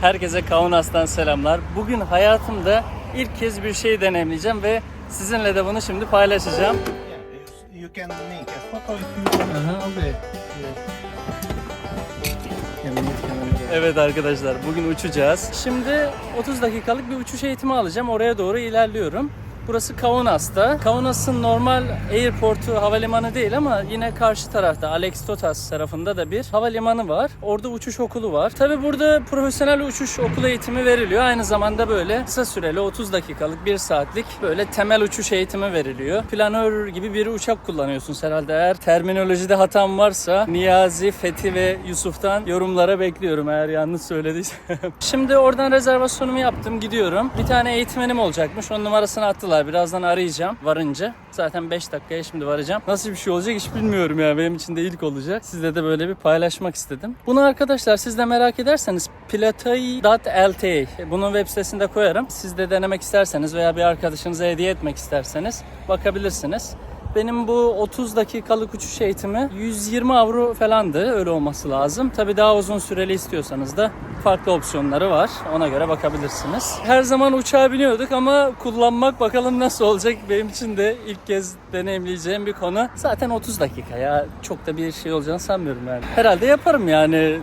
Herkese Kaunas'tan selamlar. Bugün hayatımda ilk kez bir şey deneyimleyeceğim ve sizinle de bunu şimdi paylaşacağım. You, you can make a photo if you want. Aha, okay. Evet arkadaşlar bugün uçacağız. Şimdi 30 dakikalık bir uçuş eğitimi alacağım. Oraya doğru ilerliyorum. Burası Kaunas'ta. Kaunas'ın normal airportu havalimanı değil ama yine karşı tarafta Alex Totas tarafında da bir havalimanı var. Orada uçuş okulu var. Tabi burada profesyonel uçuş okulu eğitimi veriliyor. Aynı zamanda böyle kısa süreli 30 dakikalık 1 saatlik böyle temel uçuş eğitimi veriliyor. Planör gibi bir uçak kullanıyorsunuz herhalde. Eğer terminolojide hatam varsa Niyazi, Fethi ve Yusuf'tan yorumlara bekliyorum eğer yanlış söylediysem. Şimdi oradan rezervasyonumu yaptım gidiyorum. Bir tane eğitmenim olacakmış. Onun numarasını attılar. Birazdan arayacağım varınca. Zaten 5 dakikaya şimdi varacağım. Nasıl bir şey olacak hiç bilmiyorum ya. Benim için de ilk olacak. Sizle de böyle bir paylaşmak istedim. Bunu arkadaşlar siz de merak ederseniz platai.lt bunun web sitesinde koyarım. Siz de denemek isterseniz veya bir arkadaşınıza hediye etmek isterseniz bakabilirsiniz. Benim bu 30 dakikalık uçuş eğitimi 120 avro falandı. Öyle olması lazım. Tabii daha uzun süreli istiyorsanız da farklı opsiyonları var. Ona göre bakabilirsiniz. Her zaman uçağa biniyorduk ama kullanmak bakalım nasıl olacak. Benim için de ilk kez deneyimleyeceğim bir konu. Zaten 30 dakika ya. Çok da bir şey olacağını sanmıyorum yani. Herhalde yaparım yani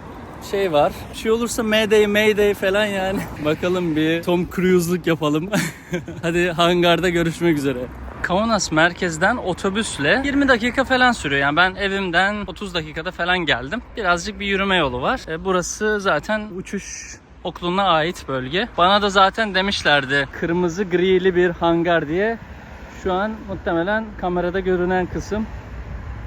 şey var. Şey olursa Mayday Mayday falan yani. Bakalım bir Tom Cruise'luk yapalım. Hadi hangarda görüşmek üzere. Kaunas merkezden otobüsle 20 dakika falan sürüyor. Yani ben evimden 30 dakikada falan geldim. Birazcık bir yürüme yolu var. E, burası zaten uçuş okuluna ait bölge. Bana da zaten demişlerdi kırmızı grili bir hangar diye. Şu an muhtemelen kamerada görünen kısım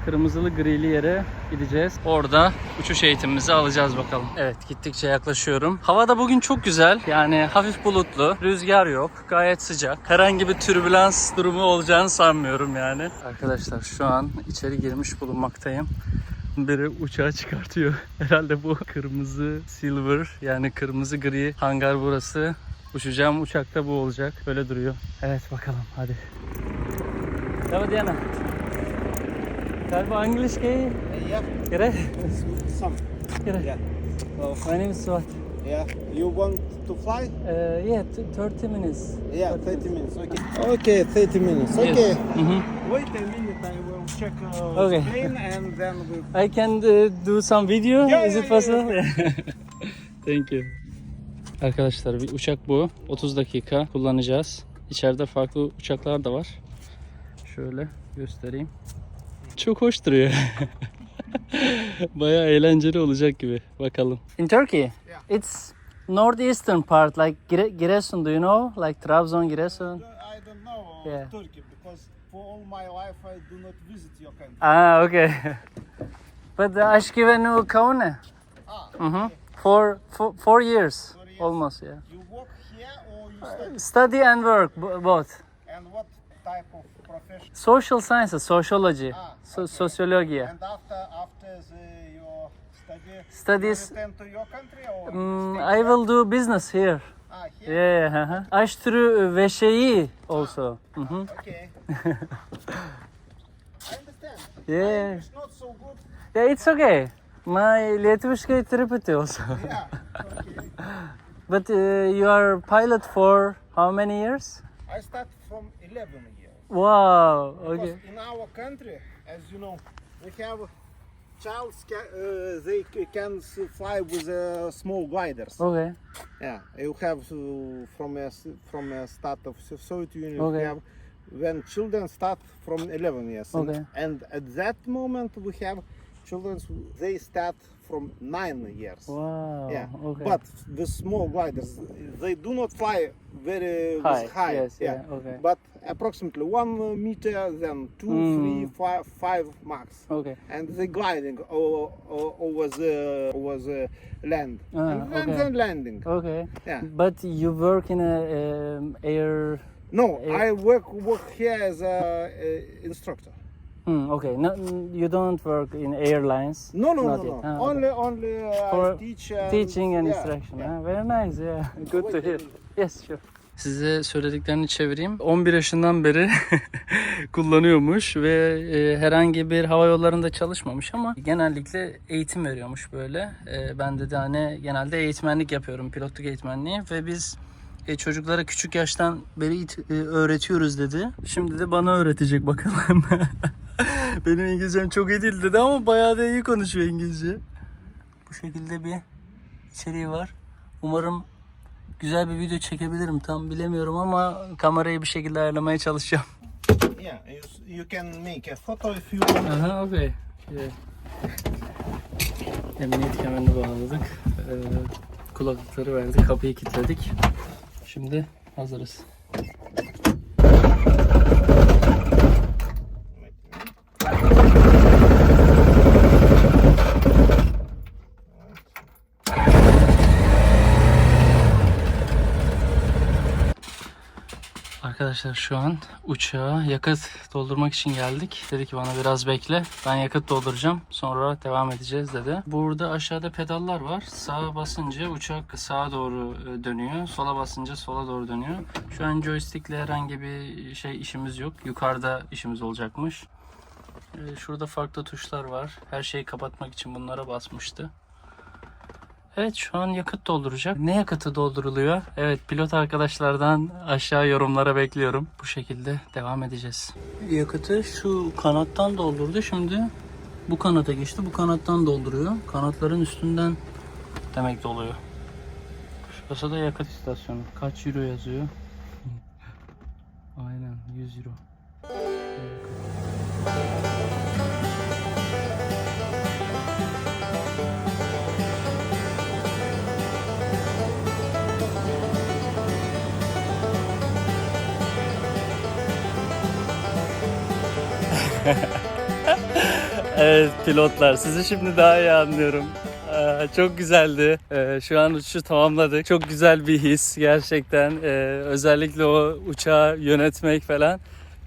kırmızılı grili yere gideceğiz. Orada uçuş eğitimimizi alacağız bakalım. Evet gittikçe yaklaşıyorum. Hava da bugün çok güzel. Yani hafif bulutlu. Rüzgar yok. Gayet sıcak. Herhangi bir türbülans durumu olacağını sanmıyorum yani. Arkadaşlar şu an içeri girmiş bulunmaktayım. Biri uçağı çıkartıyor. Herhalde bu kırmızı silver yani kırmızı gri hangar burası. Uçacağım uçakta bu olacak. Böyle duruyor. Evet bakalım hadi. Dapat Diana. Galiba İngiliz ki Yeah, Kira? some. Kira. Yeah. Well, My name is Suat. yeah. You want to fly? Uh, yeah, t- 30 minutes. Yeah, 30 minutes. Okay. Okay, 30 minutes. Okay. Mhm. Wait a minute. I will check uh, Okay. plane and then we. I can uh, do some video. Yeah, Is yeah, it yeah, possible? Thank you. Arkadaşlar bir uçak bu. 30 dakika kullanacağız. İçeride farklı uçaklar da var. Şöyle göstereyim. Çok hoş duruyor. Bayağı eğlenceli olacak gibi. Bakalım. In Turkey, Yeah. it's northeastern part like Gire- Giresun. Do you know? Like Trabzon, Giresun. I don't know Yeah. Turkey because for all my life I do not visit your country. Ah, okay. But uh, Ashkivenu Kaune. Ah, Mm-hmm. For, for four years, Four years. almost. Yeah. you work here or you study? Study and work bo- both. And what type of profession? Social sciences, sociology, Ah, so- okay. sociology. And after after the, your study, Studies- you return to your country or Mm, stay I will do business here. Ah, here. Yeah, uh-huh. Aştırı ve şeyi also. Mhm. Okay. I understand. Yeah. It's not so good. Yeah, it's okay. My Lietuviškai truputį also. Yeah. Okay. But uh, you are pilot for how many years? I start from 11 years. Wow. Because Okay. in our country, as you know, we have child ca- uh, they can fly with uh, small gliders. Okay. Yeah, you have uh, from a, from a start of Soviet Union. Okay. Have when children start from 11 years. And- Okay. And, at that moment we have children they start from nine years. Wow. Yeah, Okay. but the small gliders they do not fly very high. high. Yes. Yeah. Okay. But approximately one meter, then two, Mm. three, five, five max, Okay. and they gliding o- o- over the over the land, Ah, and then, okay. then landing. Okay. Yeah. But you work in a um, air. No, Eh. I work work here as a, a instructor. Hmm, okay. No, you don't work in airlines. No, no, no, Not no. yet. Ah, okay. Only, only uh, For I teach. And, Teaching and yeah, instruction. yeah. ah, very nice. Yeah. Good to hear. Yes, sure. Size söylediklerini çevireyim. 11 yaşından beri kullanıyormuş ve e, herhangi bir hava yollarında çalışmamış ama genellikle eğitim veriyormuş böyle. E, ben de, de hani genelde eğitmenlik yapıyorum, pilotluk eğitmenliği ve biz e, çocuklara küçük yaştan beri it- e, öğretiyoruz dedi. Şimdi de bana öğretecek bakalım. Benim İngilizcem çok iyi değil dedi ama bayağı da iyi konuşuyor İngilizce. Bu şekilde bir içeriği var. Umarım güzel bir video çekebilirim. Tam bilemiyorum ama kamerayı bir şekilde ayarlamaya çalışacağım. Yeah, you, you can make a photo if you want. Aha, okey. Şey, Emniyet kemerini bağladık. Ee, kulaklıkları verdik. Kapıyı kilitledik. Şimdi hazırız. Arkadaşlar şu an uçağa yakıt doldurmak için geldik. Dedi ki bana biraz bekle. Ben yakıt dolduracağım. Sonra devam edeceğiz dedi. Burada aşağıda pedallar var. Sağa basınca uçak sağa doğru e, dönüyor. Sola basınca sola doğru dönüyor. Şu an joystickle herhangi bir şey işimiz yok. Yukarıda işimiz olacakmış. E, Şurada farklı tuşlar var. Her şeyi kapatmak için bunlara basmıştı. Evet şu an yakıt dolduracak. Ne yakıtı dolduruluyor? Evet pilot arkadaşlardan aşağı yorumlara bekliyorum. Bu şekilde devam edeceğiz. Yakıtı şu kanattan doldurdu. Şimdi bu kanata geçti. Bu kanattan dolduruyor. Kanatların üstünden demek doluyor. Şurası da yakıt istasyonu. Kaç euro yazıyor? Aynen 100 euro. Evet pilotlar sizi şimdi daha iyi anlıyorum. Ee, Çok güzeldi. Ee, Şu an uçuşu tamamladık. Çok güzel bir his gerçekten. Ee, Özellikle o uçağı yönetmek falan.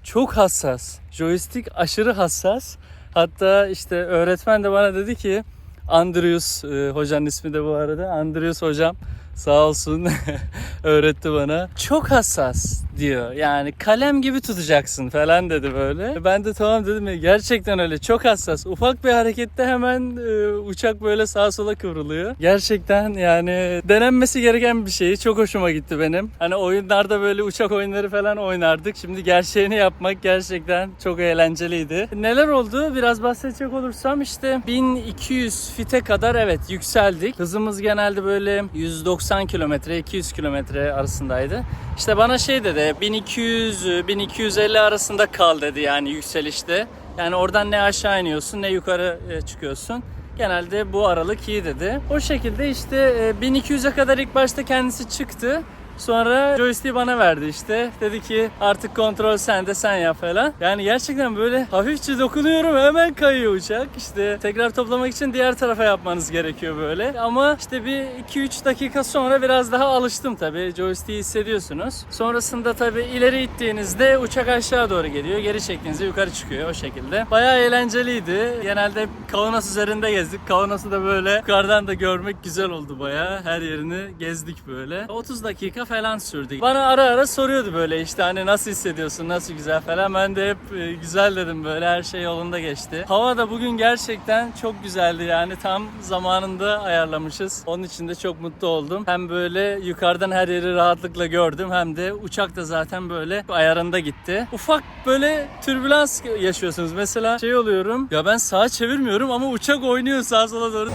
Çok hassas. Joystick aşırı hassas. Hatta işte öğretmen de bana dedi ki Andrews e, hocanın ismi de bu arada. Andrews hocam sağ olsun öğretti bana. Çok hassas diyor. Yani kalem gibi tutacaksın falan dedi böyle. Ben de tamam dedim gerçekten öyle çok hassas. Ufak bir harekette hemen e, uçak böyle sağa sola kıvrılıyor. Gerçekten yani denenmesi gereken bir şey. Çok hoşuma gitti benim. Hani oyunlarda böyle uçak oyunları falan oynardık. Şimdi gerçeğini yapmak gerçekten çok eğlenceliydi. Neler oldu? Biraz bahsedecek olursam işte 1200 fite kadar evet yükseldik. Hızımız genelde böyle 190 kilometre 200 kilometre arasındaydı. İşte bana şey dedi 1200 1250 arasında kal dedi yani yükselişte. Yani oradan ne aşağı iniyorsun ne yukarı e, çıkıyorsun. Genelde bu aralık iyi dedi. O şekilde işte e, 1200'e kadar ilk başta kendisi çıktı. Sonra joystick'i bana verdi işte. Dedi ki artık kontrol sende sen yap falan. Yani gerçekten böyle hafifçe dokunuyorum hemen kayıyor uçak. İşte tekrar toplamak için diğer tarafa yapmanız gerekiyor böyle. Ama işte bir 2-3 dakika sonra biraz daha alıştım tabii. Joystick'i hissediyorsunuz. Sonrasında tabii ileri ittiğinizde uçak aşağı doğru geliyor. Geri çektiğinizde yukarı çıkıyor o şekilde. Bayağı eğlenceliydi. Genelde Kaunas üzerinde gezdik. Kaunas'ı da böyle yukarıdan da görmek güzel oldu bayağı. Her yerini gezdik böyle. 30 dakika falan sürdü. Bana ara ara soruyordu böyle işte hani nasıl hissediyorsun, nasıl güzel falan. Ben de hep e, güzel dedim böyle her şey yolunda geçti. Hava da bugün gerçekten çok güzeldi yani tam zamanında ayarlamışız. Onun için de çok mutlu oldum. Hem böyle yukarıdan her yeri rahatlıkla gördüm hem de uçak da zaten böyle ayarında gitti. Ufak böyle türbülans yaşıyorsunuz. Mesela şey oluyorum ya ben sağa çevirmiyorum ama uçak oynuyor sağa sola doğru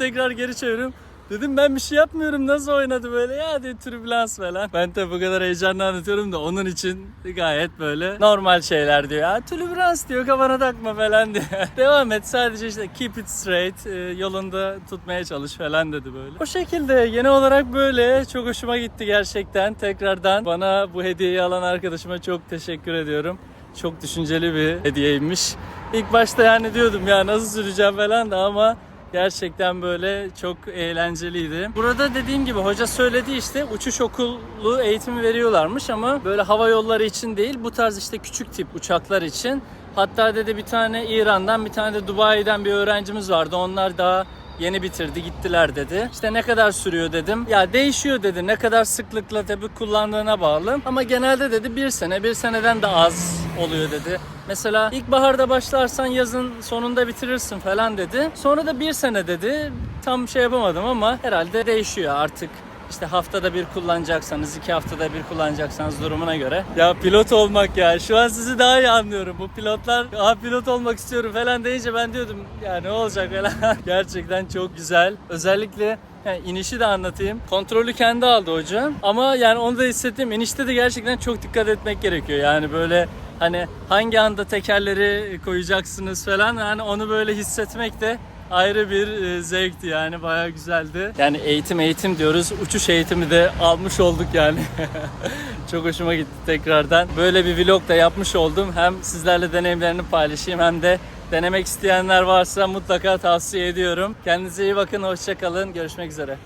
tekrar geri çeviriyorum. Dedim ben bir şey yapmıyorum nasıl oynadı böyle ya diye türbülans falan. Ben tabi bu kadar heyecanla anlatıyorum da onun için gayet böyle normal şeyler diyor. Ya türbülans diyor kafana takma falan diyor. Devam et sadece işte keep it straight e, yolunda tutmaya çalış falan dedi böyle. O şekilde genel olarak böyle çok hoşuma gitti gerçekten. Tekrardan bana bu hediyeyi alan arkadaşıma çok teşekkür ediyorum. Çok düşünceli bir hediyeymiş. İlk başta yani diyordum ya nasıl süreceğim falan da ama Gerçekten böyle çok eğlenceliydi. Burada dediğim gibi hoca söyledi işte uçuş okulu eğitimi veriyorlarmış ama böyle hava yolları için değil bu tarz işte küçük tip uçaklar için. Hatta dedi bir tane İran'dan bir tane de Dubai'den bir öğrencimiz vardı. Onlar daha Yeni bitirdi gittiler dedi. İşte ne kadar sürüyor dedim. Ya değişiyor dedi. Ne kadar sıklıkla tabii kullandığına bağlı. Ama genelde dedi bir sene, bir seneden de az oluyor dedi. Mesela ilkbaharda başlarsan yazın sonunda bitirirsin falan dedi. Sonra da bir sene dedi. Tam şey yapamadım ama herhalde değişiyor artık. İşte haftada bir kullanacaksanız, iki haftada bir kullanacaksanız durumuna göre. Ya pilot olmak ya. Şu an sizi daha iyi anlıyorum. Bu pilotlar, Aa, pilot olmak istiyorum falan deyince ben diyordum ya ne olacak falan. Gerçekten çok güzel. Özellikle yani inişi de anlatayım. Kontrolü kendi aldı hocam. Ama yani onu da hissettim. İnişte de gerçekten çok dikkat etmek gerekiyor. Yani böyle hani hangi anda tekerleri koyacaksınız falan. Yani onu böyle hissetmek de ayrı bir e, zevkti yani bayağı güzeldi. Yani eğitim eğitim diyoruz. Uçuş eğitimi de almış olduk yani. Çok hoşuma gitti tekrardan. Böyle bir vlog da yapmış oldum. Hem sizlerle deneyimlerini paylaşayım hem de denemek isteyenler varsa mutlaka tavsiye ediyorum. Kendinize iyi bakın, hoşça kalın. Görüşmek üzere.